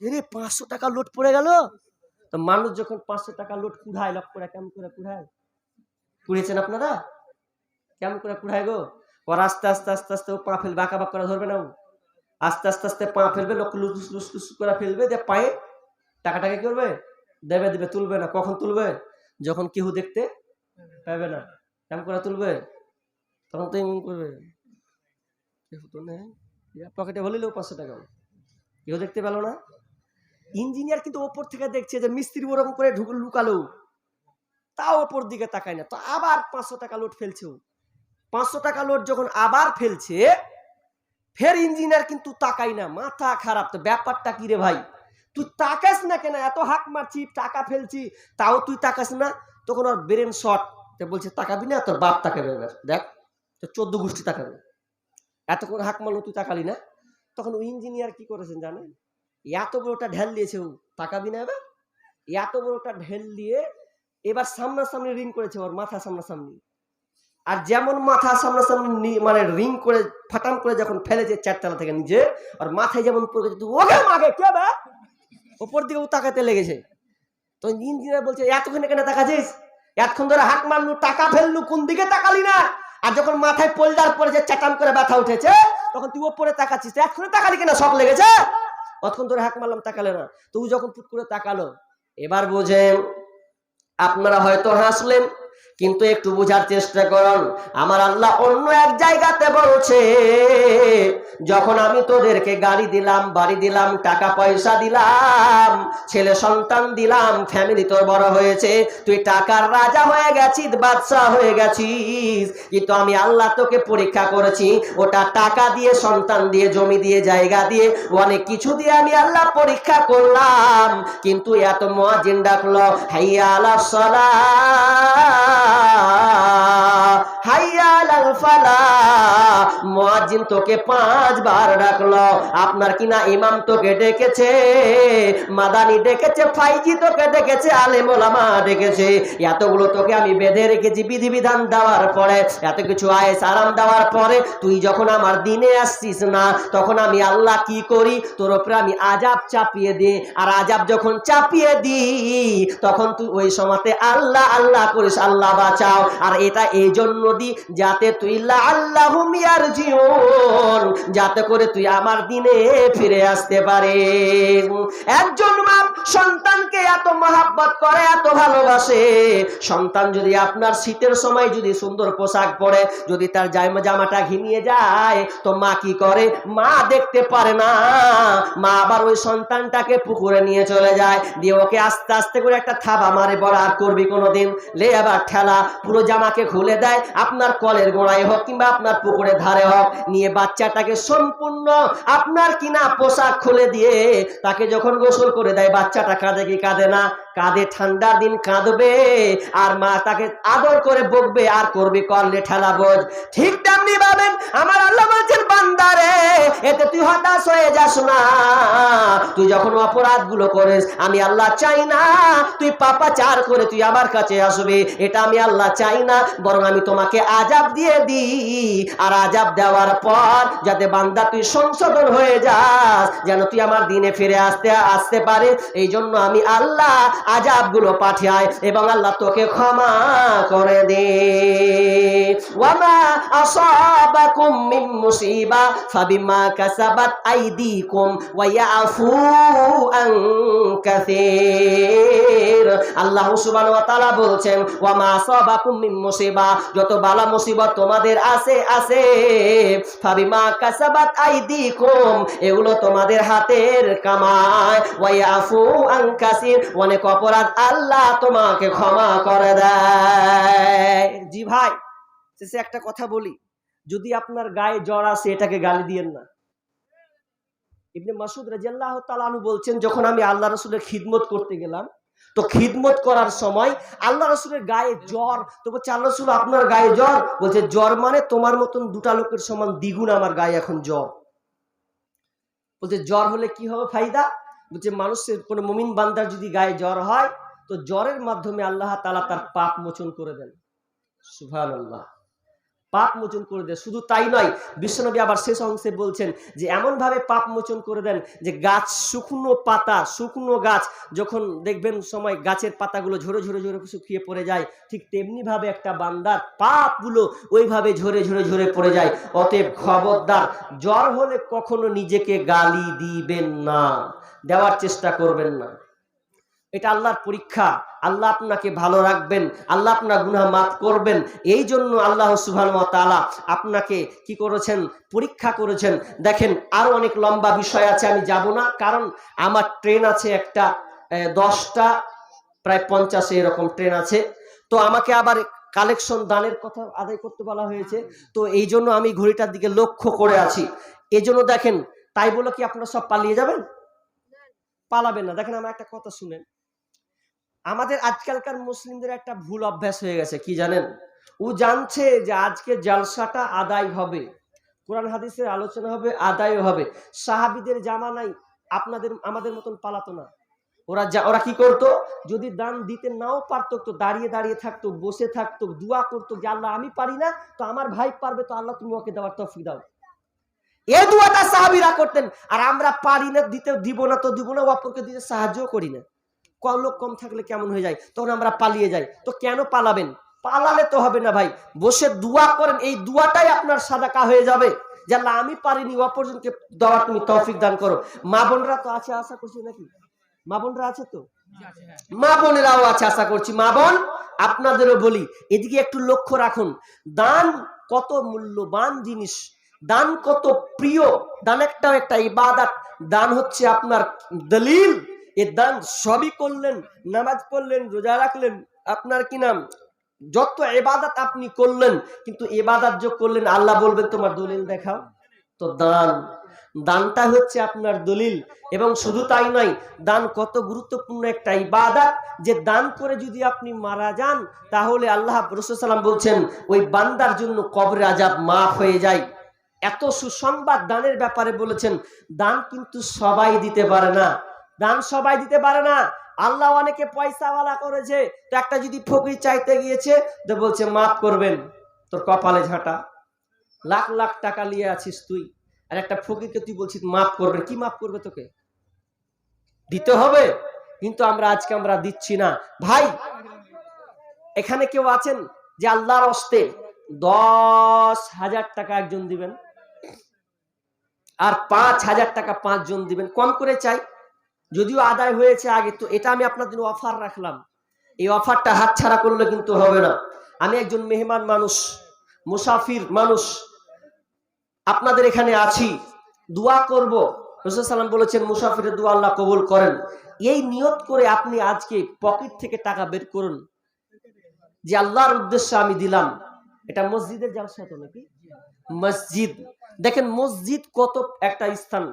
রে, পাঁচশো টাকা লোট পড়ে গেল? তো মানুষ যখন পাঁচশো টাকা লোট কুড়ায়, লক করে কেমন করে কুড়ায়? কুড়িয়েছেন আপনারা? কেমন করে কুড়ায় গো? ওর আস্তে আস্তে আস্তে আস্তে ও পা ফেলবে আঁকা বাক করে ধরবে না আস্তে আস্তে আস্তে পা ফেলবে, লোক লুস লুস লুস করে ফেলবে, দিয়ে পায়ে টাকাটাকে করবে? দেবে দেবে, তুলবে না। কখন তুলবে? যখন কেউ দেখতে পাবে না। কেমন করে তুলবে? তখন তো এমন করবে। কেউ তো নেই পকেটে ভরিলেও পাঁচশো টাকা। কেউ দেখতে পেল না। ইঞ্জিনিয়ার কিন্তু ওপর থেকে দেখছে যে মিস্ত্রি ওরকম করে ঢুক, লুকালো। তাও ওপর দিকে তাকায় না। তো আবার পাঁচশো টাকা লোড ফেলছে পাঁচশো টাকা লোড যখন আবার ফেলছে, ফের ইঞ্জিনিয়ার কিন্তু তাকাই না। মাথা খারাপ। তো ব্যাপারটা কি রে ভাই? তুই তাকাস না কেন? এত হাক মারছি, টাকা ফেলছি, তাও তুই তাকাস না? তখন ওর ব্রেন শর্ট তো বলছে, তাকাবি না? তোর বাপ তাকাবে এবার। দেখ তো চোদ্দ গোষ্ঠী তাকাবে। এতক্ষণ হাক মারলো, তুই তাকালি না? তখন ওই ইঞ্জিনিয়ার কি করেছেন জানেন? এত বড়টা ঢেল দিয়েছে ও। তাকাবি না এবার। এত বড়টা ঢেল দিয়ে এবার সামনাসামনি রিং করেছে ওর মাথা সামনাসামনি। আর যেমন মাথা সামনাসামনি মানে রিং করে ফাটাম করে যখন ফেলেছে চারতলা থেকে নিজে আর মাথায় যেমন পড়ে গেছে, ওকে মাকে কে বে? ওপর দিকে ও তাকাতে লেগেছে। তো ইঞ্জিনিয়ার বলছে এতক্ষণ কেন তাকাছিস? এতক্ষণ ধরে হাত মারলু টাকা ফেললু কোন দিকে তাকালি না? আর যখন মাথায় পোলডার পড়েছে চাটাম করে ব্যথা উঠেছে তখন তুই ওপরে তাকাচ্ছিস এতক্ষণে তাকালি কেন? শখ লেগেছে? অতক্ষণ ধরে হাক মারলাম তাকালে না। তবু যখন পুট করে তাকালো, এবার বোঝেন, আপনারা হয়তো হাসলেন কিন্তু একটু বোঝার চেষ্টা করুন আমার আল্লাহ অন্য এক জায়গাতে বলছে, যখন আমি তোদেরকে গাড়ি দিলাম, বাড়ি দিলাম, টাকা পয়সা দিলাম, ছেলে সন্তান দিলাম ফ্যামিলি তোর বড় হয়েছে, তুই টাকার রাজা হয়ে গেছিস, বাদশাহ হয়ে গেছিস, কিন্তু আমি আল্লাহ তোকে পরীক্ষা করেছি, ওটা টাকা দিয়ে, সন্তান দিয়ে, জমি দিয়ে, জায়গা দিয়ে, অনেক কিছু দিয়ে আমি আল্লাহ পরীক্ষা করলাম, কিন্তু এত মহাজিন ডাকলো, হাইয়া আলা সলা হাইয়া আলাল ফালা মুয়াজ্জিন তোকে পাঁচবার ডাকলো। আপনার কিনা ইমাম তোকে ডেকেছে, মাদানি ডেকেছে, ফাইজি তোকে ডেকেছে ডেকেছে। এতগুলো তোকে আমি বেঁধে রেখেছি বিধিবিধান দেওয়ার পরে, এত কিছু আয়েস আরাম দেওয়ার পরে, তুই যখন আমার দিনে আসছিস না, তখন আমি আল্লাহ কি করি? তোর উপরে আমি আজাব চাপিয়ে দিই আর আজাব যখন চাপিয়ে দিই তখন তুই ওই সময়তে আল্লাহ আল্লাহ করিস, আল্লাহ বাঁচাও। আর এটা এই জন্য দি, যাতে তুই আল্লাহ মিয়ার জীবন যাতে করে তুই আমার দিনে ফিরে আসতে পারিস। একজন মা সন্তানকে এত মহাব্বত করে, এত ভালোবাসে। সন্তান যদি আপনার শীতের সময় যদি সুন্দর পোশাক পরে, যদি তার জামা জামাটা ঘিমিয়ে যায়, তো মা কি করে? মা দেখতে পারে না। মা আবার ওই সন্তানটাকে পুকুরে নিয়ে চলে যায়। দিয়ে ওকে আস্তে আস্তে করে একটা থাবা মারে বড় আর করবি কোনোদিন? লে আবার ঠেলা পুরো জামাকে খুলে দেয়। আপনার কলের গোড়ায় হোক কিংবা আপনার পুকুরের ধারে হোক, নিয়ে বাচ্চাটাকে সম্পূর্ণ আপনার কিনা পোশাক খুলে দিয়ে তাকে যখন গোসল করে দেয়, বাচ্চাটা কাঁদে কি কাঁদে না? কাঁদে, ঠান্ডার দিন কাঁদবে আর মা তাকে আদর করে বকবে, আর করবে করলে ঠেলা বোঝ। ঠিক তেমনি ভাবেন আমার আল্লাহ বলছেন বান্দারে এতে তুই হতাশ হয়ে যাস না। তুই যখন অপরাধগুলো করিস, আমি আল্লাহ চাই না। তুই পাপা চার করে তুই আমার কাছে আসবে, এটা আমি আল্লাহ চাই না, বরং আমি তোমাকে আজাব দিয়ে দিই আর আজাব দেওয়ার পর যাতে বান্দা তুই সংশোধন হয়ে যাস, যেন তুই আমার দিনে ফিরে আসতে আসতে পারে। এই জন্য আমি আল্লাহ আজাবগুলো পাঠাই এবং আল্লাহ তোকে ক্ষমা করে দে। ওয়ামা আসাবাকুম মিন মুসিবা, ফাবিমা কাসাবাত আইদিকুম ওয়া ইয়াফু আন আল্লাহ ওয়া তাআলা বলছেন, ওয়ামা আসাবাকুম মিন মুসিবা, যত বালা মুসিবত তোমাদের আছে আছে। ফাবিমা কাসাবাত আইদিকুম, এগুলো তোমাদের হাতের কামাই ওয়া ইয়াফু আন অনেক অপরাধ আল্লাহ তোমাকে ক্ষমা করে দেয়। জি ভাই। শেষে একটা কথা বলি, যদি আপনার গায়ে জ্বর আসে, এটাকে গালি দিয়েন না। ইবনে মাসুদ রাজিয়াল্লাহ তালানু বলছেন, যখন আমি আল্লাহ রসুলের খিদমত করতে গেলাম, তো খিদমত করার সময় আল্লাহ রসুলের গায়ে জ্বর, তো বলছে, আল্লাহ রসুল, আপনার গায়ে জ্বর? বলছে, জ্বর মানে তোমার মতন দুটা লোকের সমান দ্বিগুণ আমার গায়ে এখন জ্বর। বলছে, জ্বর হলে কি হবে ফায়দা? বলছে, মানুষের, কোনো মমিন বান্দার যদি গায়ে জ্বর হয়, তো জ্বরের মাধ্যমে আল্লাহ তালা তার পাপ মোচন করে দেন। সুভান আল্লাহ পাপ মোচন করে দেয় শুধু তাই নয়, বিশ্বনবী আবার শেষ অংশে বলছেন যে এমন ভাবে পাপ মোচন করে দেন যে, গাছ শুকনো পাতা, শুকনো গাছ, যখন দেখবেন সময় গাছের পাতাগুলো ঝরে ঝরে ঝরে শুকিয়ে পড়ে যায়, ঠিক তেমনি ভাবে একটা বান্দার পাপগুলো ওইভাবে ঝরে ঝরে ঝরে পড়ে যায়। অতএব খবরদার, জ্বর হলে কখনো নিজেকে গালি দিবেন না, দেওয়ার চেষ্টা করবেন না। এটা আল্লাহর পরীক্ষা। আল্লাহ আপনাকে ভালো রাখবেন, আল্লাহ আপনার গুনাহ মাফ করবেন। এই জন্য আল্লাহ সুবহান ওয়া আপনাকে কি করেছেন? পরীক্ষা করেছেন। দেখেন আরও অনেক লম্বা বিষয় আছে, আমি যাব না। কারণ আমার ট্রেন আছে একটা দশটা, প্রায় পঞ্চাশে এরকম ট্রেন আছে। তো আমাকে আবার কালেকশন দানের কথা আদায় করতে বলা হয়েছে। তো এই জন্য আমি ঘড়িটার দিকে লক্ষ্য করে আছি। এই জন্য দেখেন, তাই বলে কি আপনারা সব পালিয়ে যাবেন? পালাবেন না। দেখেন আমার একটা কথা শুনেন। আমাদের আজকালকার মুসলিমদের একটা ভুল অভ্যাস হয়ে গেছে, কি জানেন? ও জানছে যে আজকে জালসাটা আদায় হবে। কোরআন হাদিসের আলোচনা হবে আদায় হবে। সাহাবিদের জামানাই আপনাদের, আমাদের মতন পালাতো না। ওরা যা, ওরা কি করতো? যদি দান দিতে নাও পারতো, তো দাঁড়িয়ে দাঁড়িয়ে থাকতো, বসে থাকতো, দোয়া করতো যে, আল্লাহ, আমি পারি না, তো আমার ভাই পারবে, তো আল্লাহ তুমি ওকে দেওয়ার তফিক দাও। এ দুয়াটা সাহাবিরা করতেন, আর আমরা পারি না দিতে দিব না, তো দিব না, অপরকে দিতে সাহায্য করি না। লোক কম থাকলে কেমন হয়ে যায়? তখন আমরা পালিয়ে যাই। তো কেন পালাবেন? পালালে তো হবে না ভাই। বসে দোয়া করেন, এই দুয়াটাই আপনার সাদাকা হয়ে যাবে। যে আমি পারিনি অপরজনকে দেওয়ার তুমি তৌফিক দান করো। মা বোনরা তো আছে আশা করছি নাকি? মা বোনরা আছে তো? মা বোনেরাও আছে আশা করছি। মা বোন, আপনাদেরও বলি, এদিকে একটু লক্ষ্য রাখুন। দান কত মূল্যবান জিনিস। দান কত প্রিয়। দান একটা একটা ইবাদত। দান হচ্ছে আপনার দলিল। এ দান সবই করলেন, নামাজ পড়লেন, রোজা রাখলেন। আপনার কি নাম? যত এবাদত আপনি করলেন, কিন্তু এবাদাত যে করলেন, আল্লাহ বলবেন, তোমার দলিল দেখাও। তো দান, দানটা হচ্ছে আপনার দলিল। এবং শুধু তাই নয়, দান কত গুরুত্বপূর্ণ একটা ইবাদত। যে দান করে যদি আপনি মারা যান, তাহলে আল্লাহ রসুলাম বলছেন, ওই বান্দার জন্য কবরে আজাব মাফ হয়ে যায়। এত সুসংবাদ দানের ব্যাপারে বলেছেন, দান কিন্তু সবাই দিতে পারে না। দান সবাই দিতে পারে না। আল্লাহ অনেকে পয়সাওয়ালা করেছে, তো একটা যদি ফকির চাইতে গিয়েছে, তো বলছে, মাফ করবেন, তোর কপালে ঝাঁটা। লাখ লাখ টাকা নিয়ে আছিস তুই, আর একটা ফকিরকে তুই বলছিস, মাফ করবে কি মাফ করবে তোকে? দিতে হবে, কিন্তু আমরা আজকে আমরা দিচ্ছি না। ভাই, এখানে কেউ আছেন যে আল্লাহর অস্তে দশ হাজার টাকা একজন দিবেন? আর পাঁচ হাজার টাকা পাঁচজন দিবেন? কম করে চাই। যদিও আদায় হয়েছে আগে, তো এটা আমি আপনার জন্য অফার রাখলাম। এই অফারটা হাতছাড়া করলে কিন্তু হবে না। আমি একজন মেহমান মানুষ, মুসাফির মানুষ। আপনাদের এখানে আছি, দোয়া করব। রসুল সাল্লাম বলেছেন, মুসাফিরের দোয়া আল্লাহ কবুল করেন। এই নিয়ত করে আপনি আজকে পকেট থেকে টাকা বের করুন, যে আল্লাহর উদ্দেশ্যে আমি দিলাম। এটা মসজিদের জালসা তো নাকি? মসজিদ। দেখেন মসজিদ কত একটা স্থান।